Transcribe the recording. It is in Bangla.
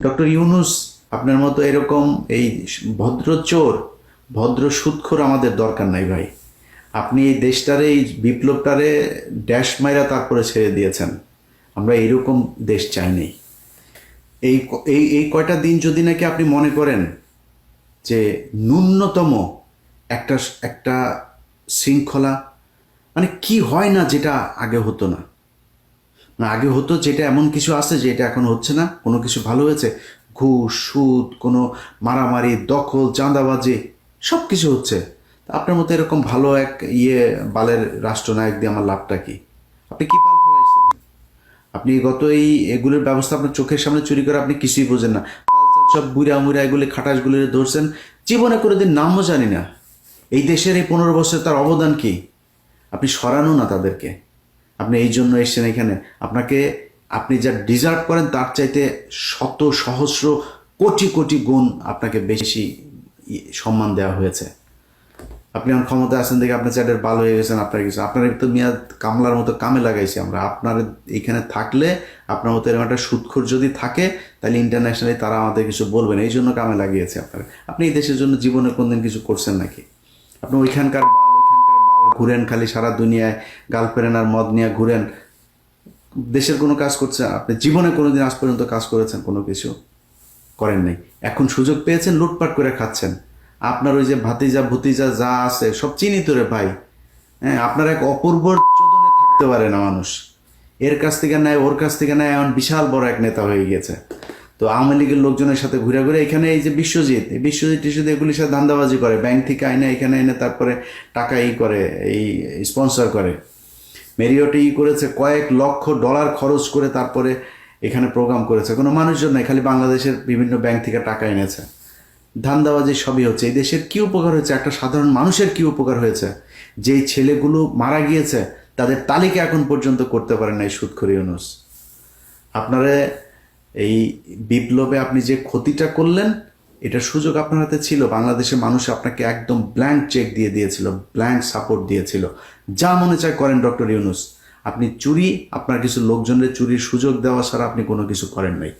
ডক্টর ইউনুস, আপনার মতো এরকম এই ভদ্র চোর, ভদ্র সুৎখোর আমাদের দরকার নাই ভাই। আপনি এই দেশটারে, এই বিপ্লবটারে ড্যাশ মাইরা তারপরে ছেড়ে দিয়েছেন। আমরা এরকম দেশ চাই নাই। এই এই এই কয়টা দিন যদি নাকি আপনি মনে করেন যে ন্যূনতম একটা একটা শৃঙ্খলা মানে কি হয় না যেটা আগে হতো না? আগে হতো যেটা এমন কিছু আছে যেটা এখন হচ্ছে না, কোনো কিছু ভালো হয়েছে? ঘুষ, সুদ, কোনো মারামারি, দখল, চাঁদাবাজি সব কিছু হচ্ছে আপনার মতো এরকম ভালো এক ইয়ে বালের রাষ্ট্রনায়ক দিয়ে আমার লাভটা কি? আপনি কি বাল ফলাইছেন? আপনি গত এই এগুলোর ব্যবস্থা আপনার চোখের সামনে চুরি করে আপনি কিছুই বোঝেন না। সব বুড়া মুড়া এগুলি খাটাসগুলি ধরছেন, জীবনে কোনোদিন নামও জানি না। এই দেশের এই পনেরো বছর তার অবদান কি? আপনি সরানো না তাদেরকে। আপনি এই জন্য এসেছেন এখানে। আপনাকে, আপনি যা ডিজার্ভ করেন তার চাইতে শত সহস্র কোটি কোটি গুণ আপনাকে বেশি সম্মান দেওয়া হয়েছে। আপনি আমার ক্ষমতা আছেন দেখে আপনার চ্যাটের ভালো হয়ে গেছেন আপনার কিছু। আপনার তো মেয়াদ কামলার মতো কামে লাগাইছি আমরা। আপনার এখানে থাকলে, আপনার মতো এরকম একটা সুৎখোর যদি থাকে, তাহলে ইন্টারন্যাশনালি তারা আমাদের কিছু বলবেন এই জন্য কামে লাগিয়েছে আপনার আপনি এই দেশের জন্য জীবনে কোনদিন কিছু করছেন নাকি? আপনি ওইখানকার বাল বাল ঘুরেন খালি সারা দুনিয়ায় গার্লফ্রেন্ড আর মদ নিয়ে ঘুরেন। দেশের কোনো কাজ করছে আপনি জীবনে কোনোদিন আজ পর্যন্ত কাজ করেছেন, কোনো কিছু করেন নাই। এখন সুযোগ পেয়েছেন, লুটপাট করে খাচ্ছেন। আপনার ওই যে ভাতিজা, ভতিজা যা আছে, সব চিনি তো রে ভাই। হ্যাঁ আপনার এক অপূর্ব থাকতে পারে না মানুষ। এর কাছ থেকে নেয়, ওর কাছ থেকে নেয়, এমন বিশাল বড় এক নেতা হয়ে গেছে তো আওয়ামী লীগের লোকজনের সাথে ঘুরে ঘুরে এখানে এই যে বিশ্বজিৎ বিশ্বজিৎ টিশ্বজিৎ এগুলির সাথে ধান্দাবাজি করে। ব্যাংক থেকে আইনে, এখানে এনে তারপরে টাকা ই করে, এই স্পন্সর করে। মেরিওটে ই করেছে কয়েক লক্ষ ডলার খরচ করে তারপরে এখানে প্রোগ্রাম করেছে। কোনো মানুষজন নাই, খালি বাংলাদেশের বিভিন্ন ব্যাংক থেকে টাকা এনেছে। ধান্দাবাজি সবই হচ্ছে। এই দেশের কী উপকার হয়েছে? একটা সাধারণ মানুষের কী উপকার হয়েছে? যেই ছেলেগুলো মারা গিয়েছে, তাদের তালিকা এখন পর্যন্ত করতে পারেন না এই সুৎখরি অনুস আপনারা এই বিপ্লবে আপনি যে ক্ষতিটা করলেন, এটা সুযোগ আপনার হাতে ছিল। বাংলাদেশের মানুষ আপনাকে একদম ব্ল্যাঙ্ক চেক দিয়ে দিয়েছিল ব্ল্যাঙ্ক সাপোর্ট দিয়েছিল। যা মনে চায় করেন ডক্টর ইউনুস। আপনি চুরি, আপনার কিছু লোকজনের চুরির সুযোগ দেওয়া ছাড়া আপনি কোনো কিছু করেন নাই।